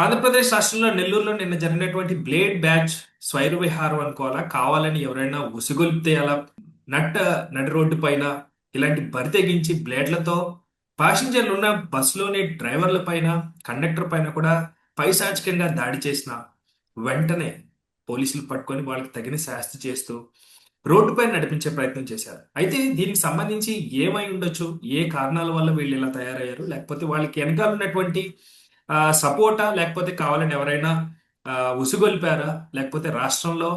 ఆంధ్రప్రదేశ్ రాష్ట్రంలో నెల్లూరులో నిన్న జరిగినటువంటి బ్లేడ్ బ్యాచ్ స్వైర విహారం అనుకోవాలా? కావాలని ఎవరైనా ఉసిగొలిపితే అలా నట్ట నడి రోడ్డు పైన ఇలాంటి బరి తెగించి బ్లేడ్లతో ప్యాసింజర్లు ఉన్న బస్సులోని డ్రైవర్ల పైన కండక్టర్ పైన కూడా పైశాచికంగా దాడి చేసిన వెంటనే పోలీసులు పట్టుకొని వాళ్ళకి తగిన శాస్తి చేస్తూ రోడ్డుపై నడిపించే ప్రయత్నం చేశారు. అయితే దీనికి సంబంధించి ఏమై ఉండొచ్చు? ఏ కారణాల వల్ల వీళ్ళు ఇలా తయారయ్యారు? లేకపోతే వాళ్ళకి వెనకాల ఉన్నటువంటి సపోర్టా? లేకపోతే కావాలని ఎవరైనా ఉసిగొల్పారా? లేకపోతే రాష్ట్రంలో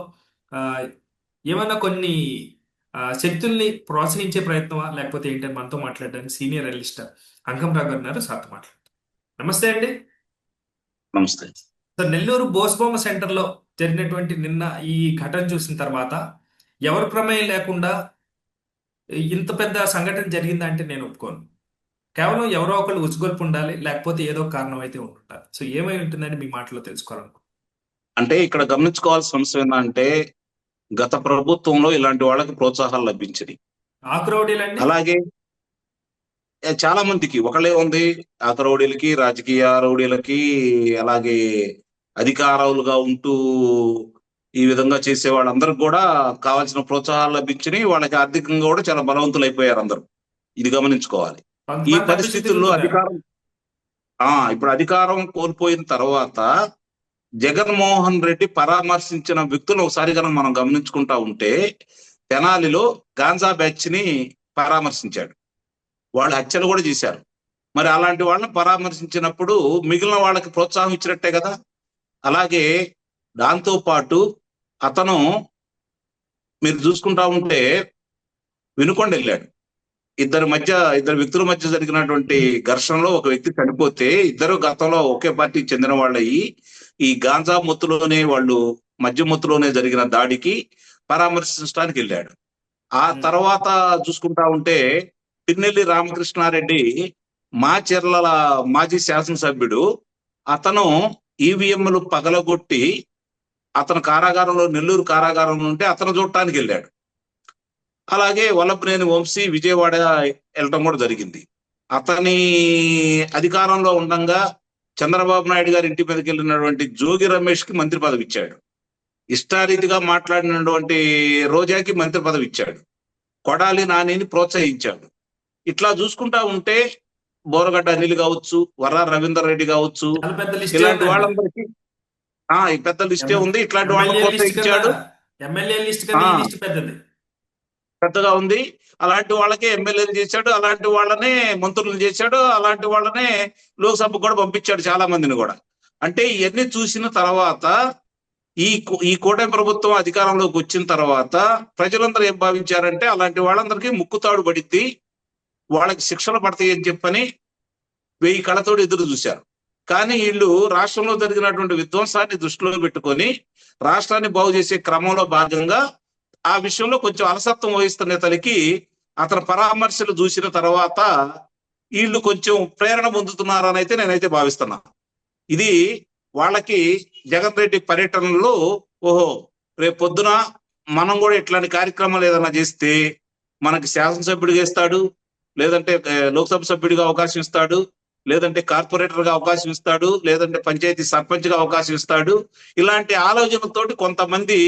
ఏమైనా కొన్ని శక్తుల్ని ప్రోత్సహించే ప్రయత్నమా? లేకపోతే ఏంటని మనతో మాట్లాడడానికి సీనియర్ అనలిస్ట్ అంకం రావు గారు ఉన్నారు సార్తో మాట్లాడతారు నమస్తే అండి. నమస్తే. సార్ నెల్లూరు బోస్బొమ్మ సెంటర్లో జరిగినటువంటి నిన్న ఈ ఘటన చూసిన తర్వాత ఎవరి ప్రమేయం లేకుండా ఇంత పెద్ద సంఘటన జరిగిందంటే నేను ఒప్పుకోను. కేవలం ఎవరో ఒకళ్ళు ఉసుగొల్పు ఉండాలి లేకపోతే ఏదో కారణం అయితే ఉంటుంటారు. సో ఏమై ఉంటుందని మీ మాటలో తెలుసుకోవాలనుకుంటున్నాను అంటే ఇక్కడ గమనించుకోవాల్సిన అంశం ఏంటంటే గత ప్రభుత్వంలో ఇలాంటి వాళ్ళకి ప్రోత్సాహాలు లభించింది ఆకురౌడీలండి అలాగే చాలా మందికి. ఒకళ్ళే ఉంది ఆక రౌడీలకి రాజకీయ రౌడీలకి అలాగే అధికారులుగా ఉంటూ ఈ విధంగా చేసే వాళ్ళందరికి కూడా కావాల్సిన ప్రోత్సాహాలు లభించినాయి. వాళ్ళకి ఆర్థికంగా కూడా చాలా బలవంతులు అయిపోయారు అందరూ. ఇది గమనించుకోవాలి. ఈ పరిస్థితుల్లో. అధికారం ఆ ఇప్పుడు అధికారం కోల్పోయిన తర్వాత జగన్మోహన్ రెడ్డి పరామర్శించిన వ్యక్తులు ఒకసారి కనుక మనం గమనించుకుంటా ఉంటే తెనాలిలో గాంజా బ్యాచ్ని పరామర్శించాడు. వాళ్ళు హత్యలు కూడా చేశారు. మరి అలాంటి వాళ్ళని పరామర్శించినప్పుడు మిగిలిన వాళ్ళకి ప్రోత్సాహం ఇచ్చినట్టే కదా. అలాగే దాంతో పాటు అతను మీరు చూసుకుంటా ఉంటే వినుకొండ వెళ్ళాడు. ఇద్దరి మధ్య ఇద్దరు వ్యక్తుల మధ్య జరిగినటువంటి ఘర్షణలో ఒక వ్యక్తి చనిపోతే ఇద్దరు గతంలో ఒకే పార్టీకి చెందిన వాళ్ళయి ఈ గాంజా మొత్తులోనే వాళ్ళు మద్య మొత్తులోనే జరిగిన దాడికి పరామర్శించడానికి వెళ్ళాడు. ఆ తర్వాత చూసుకుంటా ఉంటే పిన్నెల్లి రామకృష్ణారెడ్డి మా చెర్లల మాజీ శాసనసభ్యుడు అతను ఈవీఎంలు పగలగొట్టి అతను కారాగారంలో నెల్లూరు కారాగారంలో ఉంటే అతను చూడటానికి వెళ్ళాడు. అలాగే వల్లభనేని వంశీ విజయవాడ వెళ్ళటం కూడా జరిగింది. అతని అధికారంలో ఉండంగా చంద్రబాబు నాయుడు గారి ఇంటి మీదకి వెళ్ళినటువంటి జోగి రమేష్కి మంత్రి పదవి ఇచ్చాడు. ఇష్టారీతిగా మాట్లాడినటువంటి రోజాకి మంత్రి పదవి ఇచ్చాడు. కొడాలి నానిని ప్రోత్సహించాడు. ఇట్లా చూసుకుంటా ఉంటే బోరగడ్డ అనిల్ కావచ్చు వర్రా రవీందర్ రెడ్డి కావచ్చు ఇలాంటి వాళ్ళందరికీ ఆ ఈ పెద్ద లిస్టే ఉంది. ఇట్లాంటి వాళ్ళని ప్రోత్సహించాడు. ఎమ్మెల్యే. లిస్ట్ పెద్దది. పెద్దగా ఉంది. అలాంటి వాళ్ళకే ఎమ్మెల్యేలు చేశాడు. అలాంటి వాళ్ళనే మంత్రులు చేశాడు. అలాంటి వాళ్ళనే లోక్సభకు కూడా పంపించాడు చాలా మందిని కూడా. అంటే ఇవన్నీ చూసిన తర్వాత ఈ ఈ కూటమి ప్రభుత్వం అధికారంలోకి వచ్చిన తర్వాత ప్రజలందరూ ఏం భావించారంటే అలాంటి వాళ్ళందరికీ ముక్కుతాడు పడిద్ది. వాళ్ళకి శిక్షలు పడతాయి అని చెప్పని వెయ్యి కళతోడు ఎదురు చూశారు. కానీ వీళ్ళు రాష్ట్రంలో జరిగినటువంటి విధ్వంసాన్ని దృష్టిలో పెట్టుకొని రాష్ట్రాన్ని బాగు చేసే క్రమంలో భాగంగా ఆ విషయంలో కొంచెం అలసత్వం వహిస్తున్న తలికి అతని పరామర్శలు చూసిన తర్వాత వీళ్ళు కొంచెం ప్రేరణ పొందుతున్నారని అయితే నేనైతే భావిస్తున్నా. ఇది వాళ్ళకి జగన్ రెడ్డి పర్యటనలో ఓహో రేపు పొద్దున మనం కూడా ఇట్లాంటి కార్యక్రమాలు ఏదైనా చేస్తే మనకి శాసనసభ్యుడిగా ఇస్తాడు లేదంటే లోక్సభ సభ్యుడిగా అవకాశం ఇస్తాడు లేదంటే కార్పొరేటర్గా అవకాశం ఇస్తాడు లేదంటే పంచాయతీ సర్పంచ్గా అవకాశం ఇస్తాడు. ఇలాంటి ఆలోచనతోటి కొంతమంది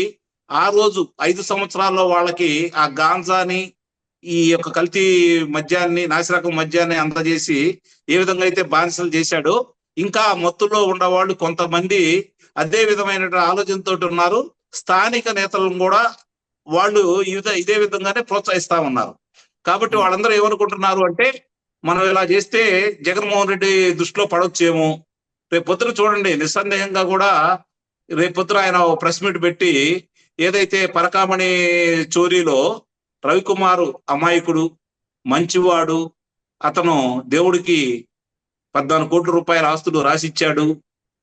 ఆ రోజు ఐదు సంవత్సరాల్లో వాళ్ళకి ఆ గాంజాని ఈ యొక్క కల్తీ మద్యాన్ని నాసిరకం మద్యాన్ని అందజేసి ఏ విధంగా అయితే బానిసలు చేశాడో ఇంకా మత్తులో ఉన్నవాళ్ళు కొంతమంది అదే విధమైన ఆలోచనతో ఉన్నారు. స్థానిక నేతలను కూడా వాళ్ళు విధ- ఇదే విధంగానే ప్రోత్సహిస్తా ఉన్నారు. కాబట్టి వాళ్ళందరూ ఏమనుకుంటున్నారు అంటే మనం ఇలా చేస్తే జగన్మోహన్ రెడ్డి దృష్టిలో పడొచ్చేమో. రేపు పొద్దున చూడండి నిస్సందేహంగా కూడా రేపు పొద్దున ఆయన ప్రెస్ మీట్ పెట్టి ఏదైతే పరకామణి చోరీలో రవికుమారు అమాయకుడు మంచివాడు అతను దేవుడికి పద్నాలుగు కోట్ల రూపాయల ఆస్తులు రాసిచ్చాడు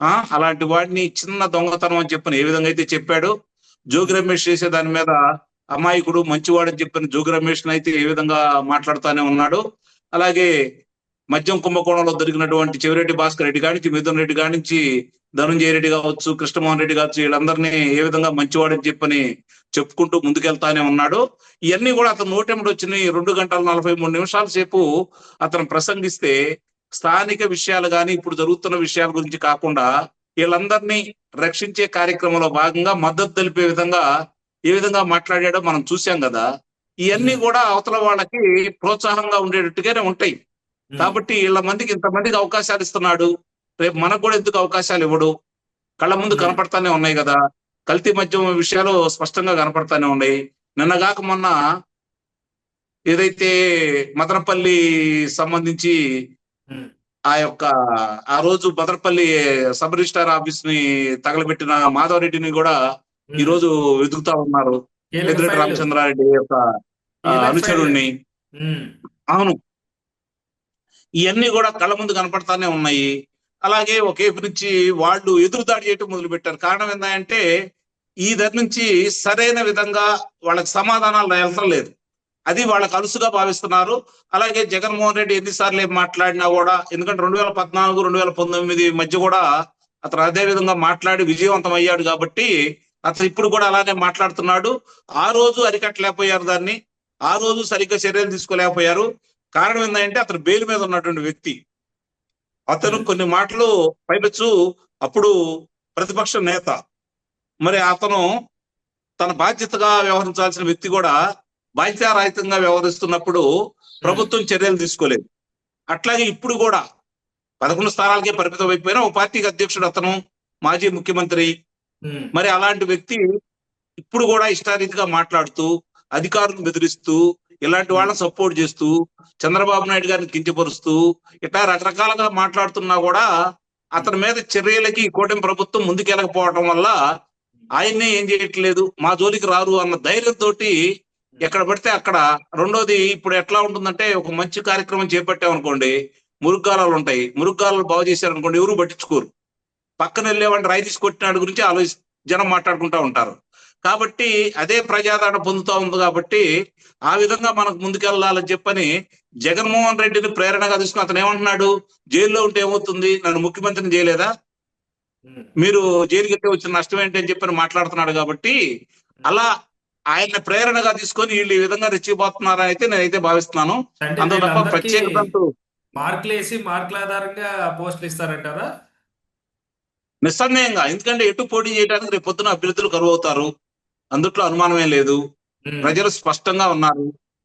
ఆ అలాంటి వాడిని చిన్న దొంగతనం అని చెప్పిన ఏ విధంగా అయితే చెప్పాడు జోగి రమేష్ చేసే దాని మీద అమాయకుడు మంచివాడు అని చెప్పిన జోగి రమేష్ అయితే ఏ విధంగా మాట్లాడుతానే ఉన్నాడు అలాగే మద్యం కుంభకోణంలో దొరికినటువంటి చెవిరెడ్డి భాస్కర్ రెడ్డి కానించి మిథున్ రెడ్డి కానించి ధనుంజయ రెడ్డి కావచ్చు కృష్ణమోహన్ రెడ్డి కావచ్చు వీళ్ళందరినీ ఏ విధంగా మంచివాడని చెప్పని చెప్పుకుంటూ ముందుకెళ్తానే ఉన్నాడు. ఇవన్నీ కూడా అతను నోటెంబడి వచ్చిన రెండు గంటల నలభై మూడు నిమిషాల సేపు అతను ప్రసంగిస్తే స్థానిక విషయాలు కానీ ఇప్పుడు జరుగుతున్న విషయాల గురించి కాకుండా వీళ్ళందరినీ రక్షించే కార్యక్రమంలో భాగంగా మద్దతు తెలిపే విధంగా ఏ విధంగా మాట్లాడాడో మనం చూసాం కదా. ఇవన్నీ కూడా అవతల వాళ్ళకి ప్రోత్సాహంగా ఉండేటట్టుగానే ఉంటాయి. కాబట్టి వీళ్ళ మందికి ఇంతమందికి అవకాశాలు ఇస్తున్నాడు. రేపు మనకు కూడా ఎందుకు అవకాశాలు ఇవ్వడు? కళ్ళ ముందు Hmm. కనపడతానే ఉన్నాయి కదా. కల్తీ మద్యం విషయాలు స్పష్టంగా కనపడతానే ఉన్నాయి. నిన్నగాక మొన్న ఏదైతే మదనపల్లి సంబంధించి ఉమ్, ఆ యొక్క ఆ రోజు మదనపల్లి సబ్ రిజిస్టార్ ఆఫీస్ని తగలబెట్టిన మాధవరెడ్డిని కూడా. ఈ రోజు వెతుకుతా ఉన్నారు. ఫైలు. రామచంద్రారెడ్డి యొక్క అనుచరుణ్ణి. అవును. ఇవన్నీ కూడా కళ్ళ ముందు కనపడతానే ఉన్నాయి. అలాగే ఒకేపు నుంచి వాళ్ళు ఎదురుదాడి చేయటం మొదలు పెట్టారు కారణం ఏంటంటే ఈ దగ్గర నుంచి సరైన విధంగా వాళ్ళకి సమాధానాలు వెళ్తడం లేదు. అది వాళ్ళకి అలుసుగా భావిస్తున్నారు. అలాగే జగన్మోహన్ రెడ్డి ఎన్నిసార్లు ఏం మాట్లాడినా కూడా ఎందుకంటే రెండు వేల పద్నాలుగు రెండు వేల పంతొమ్మిది మధ్య కూడా అతను అదే విధంగా మాట్లాడి విజయవంతం అయ్యాడు కాబట్టి అతను ఇప్పుడు కూడా అలానే మాట్లాడుతున్నాడు. ఆ రోజు అరికట్టలేకపోయారు దాన్ని. ఆ రోజు సరిగ్గా చర్యలు తీసుకోలేకపోయారు. కారణం ఏంటంటే అతను బెయిల్ మీద ఉన్నటువంటి వ్యక్తి. అతను కొన్ని మాటలు పైపెచ్చు అప్పుడు ప్రతిపక్ష నేత. మరి అతను తన బాధ్యతగా వ్యవహరించాల్సిన వ్యక్తి కూడా బాధ్యతారహితంగా వ్యవహరిస్తున్నప్పుడు ప్రభుత్వం చర్యలు తీసుకోలేదు. అట్లాగే ఇప్పుడు కూడా పదకొండు స్థానాలకే పరిమితం అయిపోయినా ఒక పార్టీకి అధ్యక్షుడు అతను మాజీ ముఖ్యమంత్రి. ఉమ్, మరి అలాంటి వ్యక్తి ఇప్పుడు కూడా ఇష్టారీతిగా మాట్లాడుతూ అధికారులను బెదిరిస్తూ ఇలాంటి వాళ్ళని సపోర్ట్ చేస్తూ చంద్రబాబు నాయుడు గారిని కించపరుస్తూ ఇట్లా రకరకాలుగా మాట్లాడుతున్నా కూడా అతని మీద చర్యలకి కూటమి ప్రభుత్వం ముందుకెళ్ళకపోవడం వల్ల ఆయన్నే ఏం చేయట్లేదు మా జోలికి రారు అన్న ధైర్యంతో ఎక్కడ పడితే అక్కడ. రెండోది ఇప్పుడు ఎట్లా ఉంటుందంటే ఒక మంచి కార్యక్రమం చేపట్టామనుకోండి మురుగ్గాలాలు ఉంటాయి. మురుగ్గాలాలు బాగు చేశారనుకోండి ఎవరు పట్టించుకోరు. పక్కన వెళ్ళేవాడిని రాయి తీసుకొట్టినాడు గురించి ఆలోచి జనం మాట్లాడుకుంటా ఉంటారు. కాబట్టి అదే ప్రజాదరణ పొందుతా ఉంది కాబట్టి ఆ విధంగా మనకు ముందుకెళ్ళాలని చెప్పని జగన్మోహన్ రెడ్డిని ప్రేరణగా తీసుకుని అతను ఏమంటున్నాడు? జైల్లో ఉంటే ఏమవుతుంది? నన్ను ముఖ్యమంత్రిని చేయలేదా. మీరు జైలుకి వెళ్తే వచ్చిన నష్టం ఏంటి అని చెప్పని మాట్లాడుతున్నాడు కాబట్టి అలా ఆయన ప్రేరణగా తీసుకొని వీళ్ళు ఈ విధంగా రెచ్చిపోతున్నారని అయితే నేనైతే భావిస్తున్నాను. అంత తప్ప అంటూ మార్కులు వేసి మార్కుల ఆధారంగా పోస్టులు ఇస్తారంటారా? నిస్సందేహంగా. ఎందుకంటే ఎటు పోటీ చేయడానికి రేపు పొద్దున అభ్యర్థులు కరువు అవుతారు. అందుట్లో అనుమానమే లేదు. ప్రజలు స్పష్టంగా ఉన్నారు.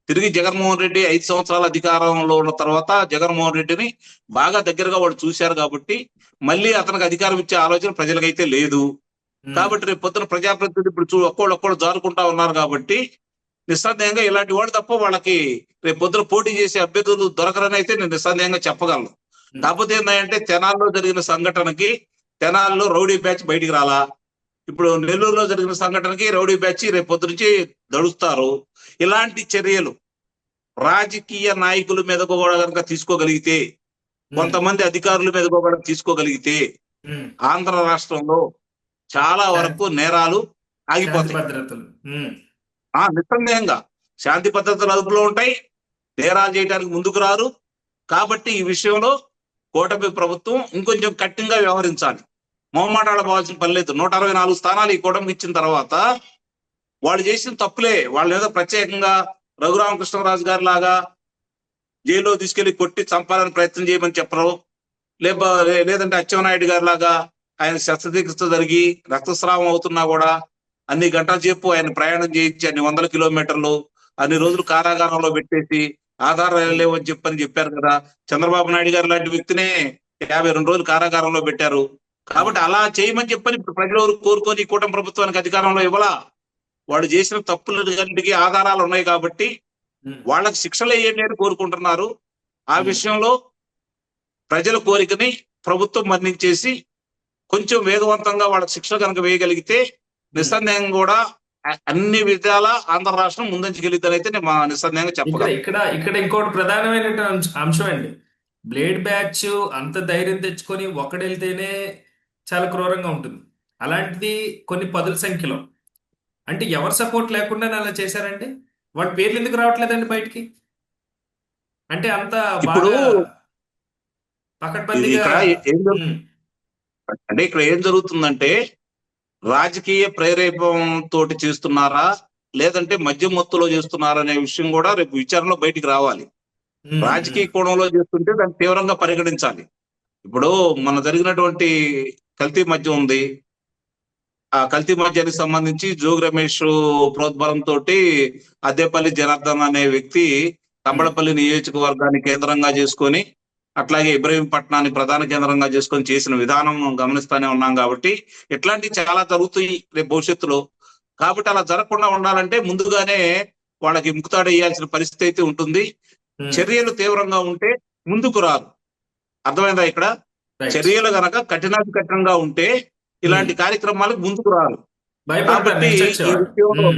తిరిగి జగన్మోహన్ రెడ్డి ఐదు సంవత్సరాల అధికారంలో ఉన్న తర్వాత జగన్మోహన్ రెడ్డిని బాగా దగ్గరగా వాళ్ళు చూశారు కాబట్టి మళ్ళీ అతనికి అధికారం ఇచ్చే ఆలోచన ప్రజలకైతే లేదు. కాబట్టి రేపు పొద్దున ప్రజాప్రతినిధులు ఇప్పుడు చూ ఒక్కోళ్ళు ఒక్కోళ్ళు జారుకుంటా ఉన్నారు కాబట్టి నిస్సందేహంగా ఇలాంటి వాళ్ళు తప్ప వాళ్ళకి రేపు పొద్దున పోటీ చేసే అభ్యర్థులు దొరకరని అయితే నేను నిస్సందేహంగా చెప్పగలను. కాకపోతే ఏంటంటే తెనాల్లో జరిగిన సంఘటనకి తెనాల్లో రౌడీ బ్యాచ్ బయటికి రాలా. ఇప్పుడు నెల్లూరులో జరిగిన సంఘటనకి రౌడీ బ్యాచ్ రేపు పొద్దు నుంచి దడుస్తారు ఇలాంటి చర్యలు రాజకీయ నాయకుల మీద కూడా కనుక తీసుకోగలిగితే కొంతమంది అధికారుల మీద కూడా తీసుకోగలిగితే ఆంధ్ర రాష్ట్రంలో చాలా వరకు నేరాలు ఆగిపోతాయి. భద్రతలు. ఆ నిస్సందేహంగా శాంతి పద్ధతులు అదుపులో ఉంటాయి. నేరాలు చేయడానికి ముందుకు రారు. కాబట్టి ఈ విషయంలో కూటమి ప్రభుత్వం ఇంకొంచెం కఠినంగా వ్యవహరించాలి. మొహమాటాలు పోవాల్సిన పని లేదు. నూట అరవై నాలుగు స్థానాలు ఈ కూటమికి ఇచ్చిన తర్వాత వాళ్ళు చేసిన తప్పులే. వాళ్ళ మీద ప్రత్యేకంగా రఘురామకృష్ణరాజు గారి లాగా జైల్లో తీసుకెళ్ళి కొట్టి చంపాలని ప్రయత్నం చేయమని చెప్పరు. లేబ లేదంటే అచ్చెన్నాయుడు గారి లాగా ఆయన శస్త్రచికిత్స జరిగి రక్తస్రావం అవుతున్నా కూడా అన్ని గంటల చెప్పు ఆయన ప్రయాణం చేయించి అన్ని వందల కిలోమీటర్లు అన్ని రోజులు కారాగారంలో పెట్టేసి ఆధారాలు లేవని చెప్పని చెప్పారు కదా. చంద్రబాబు నాయుడు గారు లాంటి వ్యక్తినే యాభై రెండు రోజులు కారాగారంలో పెట్టారు. కాబట్టి అలా చేయమని చెప్పని ఇప్పుడు ప్రజలు ఎవరు కోరుకొని కూటమి ప్రభుత్వానికి అధికారంలో ఇవ్వలా? వాడు చేసిన తప్పులన్నిటికీ ఆధారాలు ఉన్నాయి కాబట్టి వాళ్ళకి శిక్షలు వేయండి అని కోరుకుంటున్నారు. ఆ. విషయంలో ప్రజల కోరికని ప్రభుత్వం మన్నించేసి కొంచెం వేగవంతంగా వాళ్ళకి శిక్షలు కనుక వేయగలిగితే నిస్సందేహంగా కూడా అన్ని విధాల ఆంధ్ర రాష్ట్రం ముందంచుకెళ్ళిద్దని అయితే నేను మా నిస్సందేహంగా చెప్పగలను. ఇక్కడ ఇక్కడ ఇంకోటి ప్రధానమైన అంశం అండి. బ్లేడ్ బ్యాచ్ అంత ధైర్యం తెచ్చుకొని ఒకడెళ్తేనే చాలా క్రూరంగా ఉంటుంది. అలాంటిది కొన్ని పదుల సంఖ్యలో. అంటే ఎవరి సపోర్ట్ లేకుండా అలా చేశారండి? వాడి పేర్లు ఎందుకు రావట్లేదండి బయటికి? అంటే అంత బాగా పకడ్బందీగా అంటే ఇక్కడ ఏం జరుగుతుందంటే రాజకీయ ప్రేరేపం తోటి చేస్తున్నారా? లేదంటే మద్యం మత్తులో చేస్తున్నారా అనే విషయం కూడా రేపు విచారణలో బయటికి రావాలి. రాజకీయ కోణంలో చేస్తుంటే దాన్ని తీవ్రంగా పరిగణించాలి. ఇప్పుడు మన జరిగినటువంటి కల్తీ మద్యం ఉంది. ఆ కల్తీ మద్యానికి సంబంధించి జోగి రమేష్ ప్రోద్బలంతో అద్దేపల్లి జనార్దన్ అనే వ్యక్తి తంబళపల్లి నియోజకవర్గాన్ని కేంద్రంగా చేసుకొని అట్లాగే ఇబ్రహీంపట్నాన్ని ప్రధాన కేంద్రంగా చేసుకొని చేసిన విధానం గమనిస్తానే ఉన్నాం కాబట్టి ఇట్లాంటివి చాలా జరుగుతాయి రేపు భవిష్యత్తులో. కాబట్టి అలా జరగకుండా ఉండాలంటే ముందుగానే వాళ్ళకి ముక్తాడు వేయాల్సిన పరిస్థితి అయితే ఉంటుంది. చర్యలు తీవ్రంగా ఉంటే ముందుకు రాదు అర్థమైందా ఇక్కడ. చర్యలు గనక కఠినాతి కఠినంగా ఉంటే ఇలాంటి కార్యక్రమాలకు ముందుకు రారు. కాబట్టి నెక్స్ట్ ఈ. విషయంలో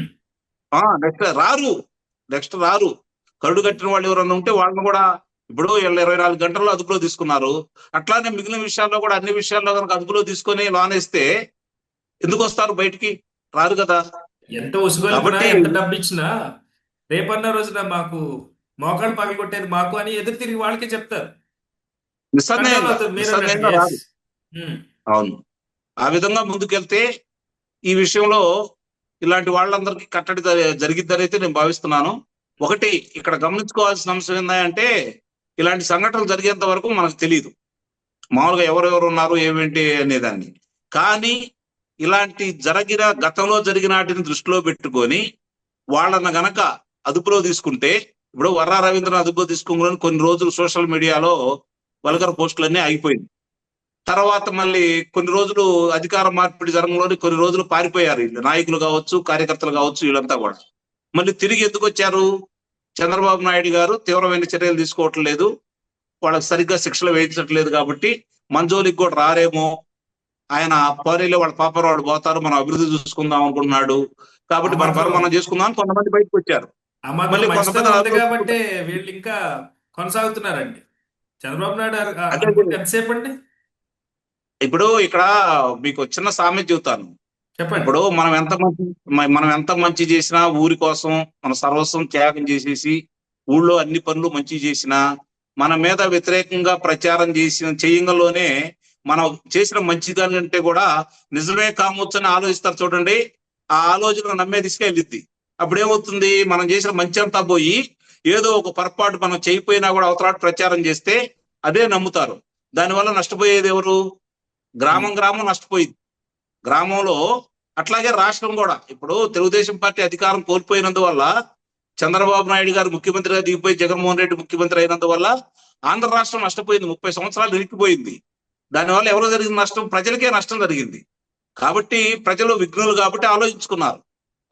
నెక్స్ట్ రారు. నెక్స్ట్ రారు. కరుడు కట్టిన వాళ్ళు ఎవరన్నా ఉంటే వాళ్ళని కూడా ఇప్పుడు ఇరవై నాలుగు గంటల్లో అదుపులో తీసుకున్నారు. అట్లానే మిగిలిన విషయాల్లో కూడా అన్ని విషయాల్లో కనుక అదుపులో తీసుకొని లానేస్తే ఎందుకు వస్తారు బయటికి? రారు కదా. ఎంత ఉసుగొలిపినా కాబట్టి- ఎంత డబ్బు ఇచ్చినా రేపన్న రోజున మాకు మోకాళ్ళు పగలు కొట్టేది మాకు అని ఎదురు తిరిగి వాళ్ళకే చెప్తారు. నిస్సందేహంగా నిస్సందేహంగా yes. ఉమ్, అవును. ఆ విధంగా ముందుకెళ్తే ఈ విషయంలో ఇలాంటి వాళ్ళందరికీ కట్టడి జరిగిద్దని అయితే నేను భావిస్తున్నాను. ఒకటి ఇక్కడ గమనించుకోవాల్సిన అంశం ఏంటంటే ఇలాంటి సంఘటనలు జరిగేంత వరకు మనకు తెలియదు మామూలుగా ఎవరెవరు ఉన్నారు ఏమేంటి అనేదాన్ని. కానీ ఇలాంటి జరిగిన గతంలో జరిగిన వాటిని దృష్టిలో పెట్టుకొని వాళ్ళని గనక అదుపులో తీసుకుంటే ఇప్పుడు వర్రా రవీంద్రనాథ్ అదుపులో తీసుకుని కొన్ని రోజులు సోషల్ మీడియాలో వల్గర్ పోస్టులన్నీ ఆగిపోయింది తర్వాత మళ్ళీ కొన్ని రోజులు అధికార మార్పిడి జరగంలోని కొన్ని రోజులు పారిపోయారు వీళ్ళు. నాయకులు కావచ్చు కార్యకర్తలు కావచ్చు వీళ్ళంతా కూడా. మళ్ళీ తిరిగి ఎందుకు వచ్చారు? చంద్రబాబు నాయుడు గారు తీవ్రమైన చర్యలు తీసుకోవటం లేదు వాళ్ళకి సరిగ్గా శిక్షలు వేయించట్లేదు కాబట్టి మంజోలికి కూడా రారేమో. ఆయన పోనీలో వాళ్ళ పాప వాడు పోతారు మనం అభివృద్ధి చూసుకుందాం అనుకుంటున్నాడు. కాబట్టి మన పని మనం చేసుకుందాం కొంతమంది బయటకు వచ్చారు. మళ్ళీ కొంతమంది వీళ్ళు ఇంకా కొనసాగుతున్నారండి. చంద్రబాబు నాయుడు ఎంతసేపు అండి ఇప్పుడు ఇక్కడ మీకు చిన్న సామెత చెబుతాను. చెప్పండి. ఇప్పుడు మనం ఎంత మంచి మనం ఎంత మంచి చేసినా ఊరి కోసం మన సర్వస్వం త్యాగం చేసేసి ఊళ్ళో అన్ని పనులు మంచి చేసినా మన మీద వ్యతిరేకంగా ప్రచారం చేసిన చేయంగలోనే మనం చేసిన మంచి దానికంటే కూడా నిజమే కామొచ్చు అని ఆలోచిస్తారు చూడండి. ఆ ఆలోచన నమ్మే దిశగా వెళ్ళిద్ది. అప్పుడు ఏమవుతుంది మనం చేసిన మంచి అంతా పోయి ఏదో ఒక పొరపాటు మనం చేయకపోయినా కూడా అవతలాట ప్రచారం చేస్తే అదే నమ్ముతారు. దానివల్ల నష్టపోయేది ఎవరు? గ్రామం గ్రామం నష్టపోయింది. గ్రామంలో అట్లాగే రాష్ట్రం కూడా. ఇప్పుడు తెలుగుదేశం పార్టీ అధికారం కోల్పోయినందువల్ల చంద్రబాబు నాయుడు గారు ముఖ్యమంత్రిగా దిగిపోయి జగన్మోహన్ రెడ్డి ముఖ్యమంత్రి అయినందువల్ల ఆంధ్ర రాష్ట్రం నష్టపోయింది. ముప్పై సంవత్సరాలు ఇరికిపోయింది దానివల్ల ఎవరు జరిగిన నష్టం? ప్రజలకే నష్టం జరిగింది. కాబట్టి ప్రజలు విఘ్నులు కాబట్టి ఆలోచించుకున్నారు.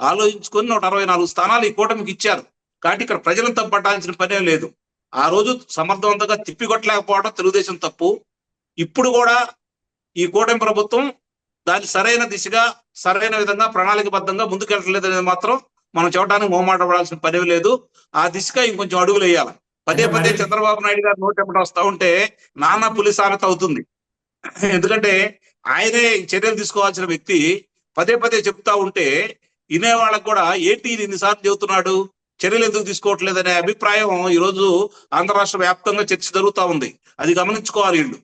ఆలోచించుకొని నూట అరవై నాలుగు స్థానాలు ఈ కూటమికి ఇచ్చారు. కాబట్టి ఇక్కడ ప్రజలను తప్పట్టాల్సిన పనే లేదు. ఆ రోజు సమర్థవంతంగా తిప్పికొట్టలేకపోవడం తెలుగుదేశం తప్పు. ఇప్పుడు కూడా ఈ కూటమి ప్రభుత్వం దాని సరైన దిశగా సరైన విధంగా ప్రణాళికబద్ధంగా ముందుకెళ్ళట్లేదు అనేది మాత్రం మనం చూడడానికి మొహమాట పడాల్సిన పని లేదు. ఆ దిశగా ఇంకొంచెం అడుగులు వేయాలి. పదే పదే చంద్రబాబు నాయుడు గారు నోటెంబడి వస్తా ఉంటే నాన్న పులి సామెత అవుతుంది. ఎందుకంటే ఆయనే చర్యలు తీసుకోవాల్సిన వ్యక్తి. పదే పదే చెప్తా ఉంటే వినే వాళ్ళకు కూడా ఏంటి ఈయన ఇన్నిసార్లు చెబుతున్నాడు? చర్యలు ఎందుకు తీసుకోవట్లేదనే అభిప్రాయం ఈ రోజు ఆంధ్ర రాష్ట్ర వ్యాప్తంగా చర్చ జరుగుతా ఉంది. అది గమనించుకోవాలి వీళ్ళు.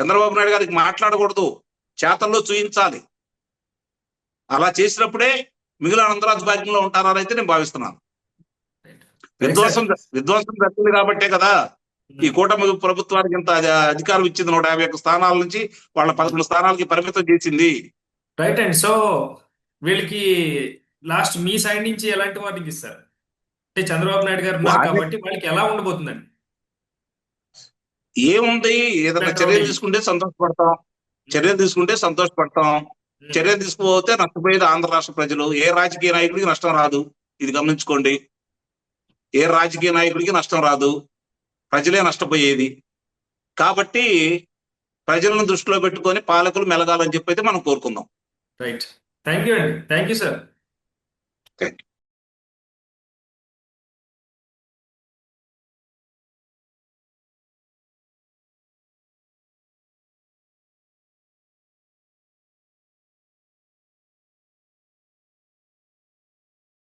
చంద్రబాబు నాయుడు గారికి మాట్లాడకూడదు. చేతల్లో చూయించాలి. అలా చేసినప్పుడే మిగిలిన ఆంధ్రాజ్ భాగ్యంలో ఉంటారని అయితే నేను భావిస్తున్నాను. విధ్వంసం విధ్వంసం జరిగింది కాబట్టే కదా ఈ కూటమి ప్రభుత్వానికి ఇంత అధి- అధికారం ఇచ్చింది. నూట యాభై ఒక్క స్థానాల నుంచి వాళ్ళ పదకొండు స్థానాలకి పరిమితం చేసింది. Right and. సో వీళ్ళకి లాస్ట్ మీ సైడ్ నుంచి ఎలాంటి వార్నింగ్ ఇస్తారు? చంద్రబాబు నాయుడు గారు ఉన్నారు కాబట్టి వాళ్ళకి ఎలా ఉండబోతుందండి? ఏముంది? ఏదైనా చర్యలు తీసుకుంటే సంతోషపడతాం. చర్యలు తీసుకుంటే సంతోషపడతాం. చర్యలు తీసుకుపోతే నష్టపోయేది ఆంధ్ర రాష్ట్ర ప్రజలు. ఏ రాజకీయ నాయకుడికి నష్టం రాదు? ఇది గమనించుకోండి. ఏ రాజకీయ నాయకుడికి నష్టం రాదు? ప్రజలే నష్టపోయేది. కాబట్టి ప్రజలను దృష్టిలో పెట్టుకొని పాలకులు మెలగాలని చెప్పి అయితే మనం కోరుకుందాం. రైట్ థ్యాంక్ యూ అండి. Thank you sir Thank